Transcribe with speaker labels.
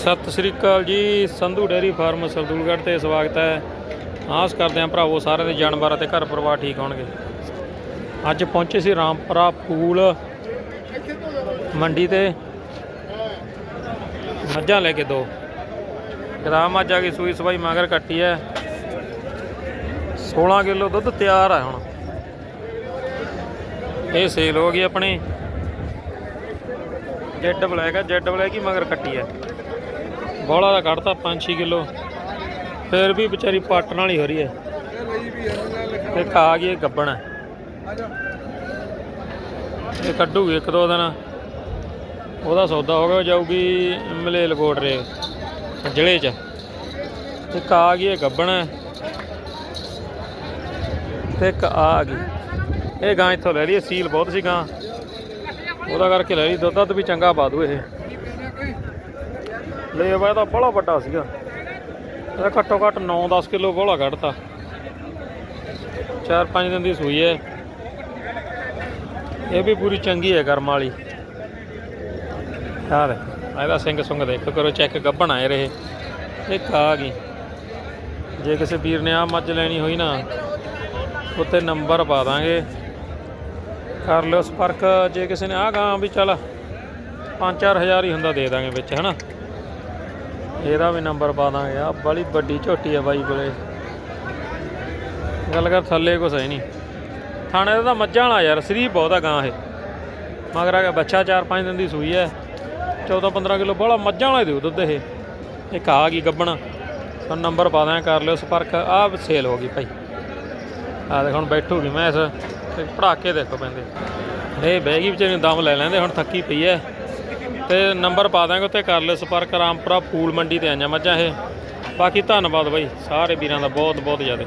Speaker 1: ਸਤਿ ਸ੍ਰੀ ਅਕਾਲ ਜੀ, Sandhu dairy farm, Sardulgarh ਤੇ ਸਵਾਗਤ ਹੈ। ਆਸ ਕਰਦੇ ਹਾਂ ਭਰਾਵੋ ਸਾਰਿਆਂ ਦੇ ਜਾਨਵਰ ਅਤੇ ਘਰ ਪਰਿਵਾਰ ਠੀਕ ਹੋਣਗੇ। ਅੱਜ ਪਹੁੰਚੇ ਸੀ ਰਾਮਪੁਰਾ ਫੂਲ ਮੰਡੀ ਤੇ। ਮੱਝਾਂ ਲੈ ਕੇ ਦੋ। ਗ੍ਰਾਮ ਮੱਝ ਆ ਗਈ, ਸੂਈ ਸਵਾਈ ਮਗਰ ਕੱਟੀ ਹੈ। 16 ਕਿਲੋ ਦੁੱਧ ਤਿਆਰ ਹੈ ਹੁਣ। ਇਹ ਸੇਲ ਹੋ ਗਈ ਆਪਣੀ। ਜੈਡ ਬਲੈਕ ਹੈ ਜੈਡ ਬਲੈਕ ਹੀ ਮਗਰ ਕੱਟੀ ਹੈ। ਬੋਲਾ ਦਾ ਕੱਢਤਾ 5-6 ਕਿਲੋ। ਫਿਰ ਵੀ ਵਿਚਾਰੀ ਪਾਟਣ ਵਾਲੀ ਹੋ ਰਹੀ ਹੈ। ਇੱਕ ਆ ਗਈ, ਇਹ ਗੱਬਣ ਹੈ। ਇਹ ਕੱਢੂਗੀ ਇੱਕ ਦੋ ਦਿਨ। ਉਹਦਾ ਸੌਦਾ ਹੋ ਗਿਆ, ਜਾਊਗੀ ਮਲੇਲ ਕੋਟਰੇ ਜ਼ਿਲ੍ਹੇ 'ਚ। ਇੱਕ ਆ ਗਈ, ਇਹ ਗੱਬਣ ਹੈ। ਤੇ ਇੱਕ ਆ ਗਈ। ਇਹ ਗਾਂ ਇੱਥੋਂ ਲੈ ਲਈ ਇਹ ਸੀਲ ਬਹੁਤ ਸੀ ਗਾਂ। ਉਹਦਾ ਕਰਕੇ ਲੈ ਲਈ ਦੁੱਧ ਦੁੱਧ ਵੀ ਚੰਗਾ ਪਾ ਦੂ ਇਹ। ਲੈ ਇਹਦਾ ਤਾਂ ਬੜਾ ਵੱਡਾ ਸੀਗਾ। ਇਹਦਾ ਘੱਟੋ ਘੱਟ 9-10 ਕਿਲੋ ਗੋਲਾ ਕੱਢਤਾ। 4-5 ਦਿਨ ਦੀ ਸੂਈ ਹੈ। ਇਹ ਵੀ ਪੂਰੀ ਚੰਗੀ ਹੈ ਗਰਮ ਵਾਲੀ। ਆਹ ਦੇ ਇਹਦਾ ਸਿੰਘ ਸੁੰਗ ਦੇਖੋ ਕਰੋ ਚੈੱਕ ਗੱਭਣ ਆਏ ਰਹੇ। ਇੱਕ ਆ ਗਈ। ਜੇ ਕਿਸੇ ਵੀਰ ਨੇ ਆ ਮੱਝ ਲੈਣੀ ਹੋਈ ਨਾ, ਉੱਤੇ ਨੰਬਰ ਪਾ ਦਾਂਗੇ। ਕਰ ਲਿਓ ਸੰਪਰਕ, ਜੇ ਕਿਸੇ ਨੇ ਆ ਗਾਂ ਵੀ ਚੱਲ 5-4000 ਹੀ ਹੁੰਦਾ ਦੇ ਦਾਂਗੇ ਵਿੱਚ, ਹਨਾ? ਇਹਦਾ ਵੀ ਨੰਬਰ ਪਾ ਦਾਂਗੇ ਆ। ਬੜੀ ਵੱਡੀ ਝੋਟੀ ਆ ਬਾਈ ਕੋਲੇ। ਗੱਲ ਕਰ, ਥੱਲੇ ਕੁਛ ਹੈ ਨਹੀਂ। ਥਾਣੇ ਦਾ ਤਾਂ ਮੱਝਾਂ ਵਾਲਾ ਯਾਰ ਸਰੀ ਬਹੁਤ ਆ ਗਾਂ ਇਹ। ਮਗਰ ਆ ਗਿਆ ਬੱਚਾ 4-5 ਦਿਨ ਦੀ ਸੂਈ ਹੈ। 14-15 ਕਿਲੋ ਬੜਾ ਮੱਝਾਂ ਵਾਲਾ ਹੀ ਦਿਓ ਦੁੱਧ ਇਹ। ਇੱਕ ਆ ਗਈ ਗੱਬਣਾ। ਤੁਹਾਨੂੰ ਨੰਬਰ ਪਾ ਦਾਂਗੇ, ਕਰ ਲਿਓ ਸੰਪਰਕ। ਆ ਸੇਲ ਹੋ ਗਈ ਭਾਈ। ਆ ਦੇਖ, ਹੁਣ ਬੈਠੂਗੀ ਮੈਂ ਇਸ। ਤੇ ਪੜਾਕੇ ਦੇਖੋ ਪੈਂਦੇ। ਇਹ ਬਹਿ ਗਈ ਵਿਚਾਰੀ ਨੂੰ ਦਮ ਲੈ ਲੈਂਦੇ, ਹੁਣ ਥੱਕੀ ਪਈ ਐ ਤੇ ਨੰਬਰ ਪਾ ਦਾਂਗੇ ਉੱਤੇ ਕਰ ਲਿਓ ਸੰਪਰਕ, ਰਾਮਪੁਰਾ, ਫੂਲ ਮੰਡੀ ਤੇ ਆਈਆਂ ਮੱਝਾਂ ਇਹ। ਬਾਕੀ ਧੰਨਵਾਦ ਬਾਈ, ਸਾਰੇ ਵੀਰਾਂ ਦਾ ਬਹੁਤ ਬਹੁਤ ਜ਼ਿਆਦਾ।